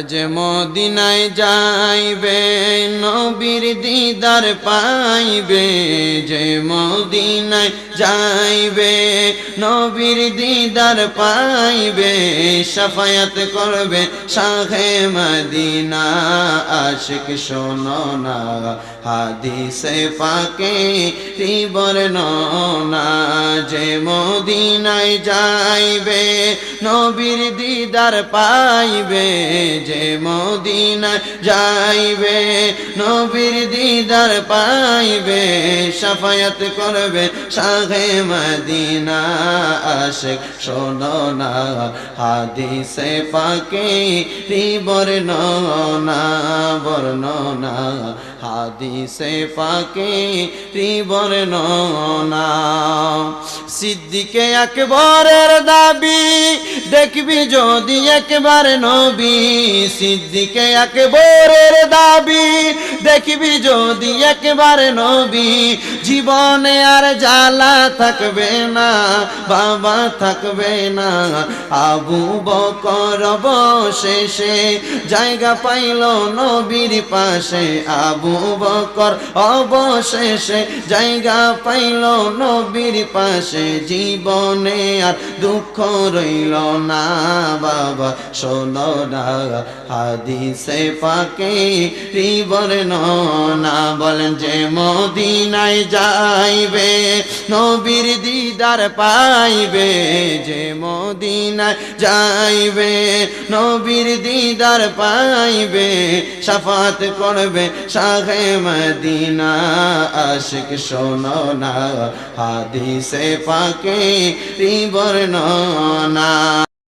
যে মদিনায় যাইবে, নবীর দিদার পাইবে। যে মদিনায় যাইবে, নবীর দিদার পাইবে। সাফায়াত করবে শাহে মদিনা। আশিক শোনো না, হাদিসে পাকে বর্ণনা যে মদিনায় যাইবে, নবীর দিদার পাইবে। যে মদিনায় যাইবে, নবীর দিদার পাইবে, সাফায়াত করবে শাহে মদিনা আশেক। শোনো না, হাদিসে পাকে বর্ণনা বর্ণনা হাদিসে পাকে বর্ণনা সিদ্দিকে একবারের দাবি দেখবি যদি একবার নবী সিদ্দিকে একবরের দাবি দেখবি যদি একবার নবী, জীবনে আর জ্বালা থাকবে না, বাবা থাকবে না। আবু বকর শেষে জায়গা পাইল নবীর পাশে। আবু বকর অবশেষে জায়গা পাইল নবীর পাশে। জীবনে আর দুঃখ রইল না, বাবা, শোনো না, হাদিসে পাকে রিবর্ণ না বলেন যে মদিনায় যাইবে, নবীর দিদার পাইবে। যে মদিনায় যাইবে, নবীর দিদার পাইবে। সাফাত করবে শাহে মদিনা। আশিক শোনো না, হাদিসে পাকে রিবর্ণ না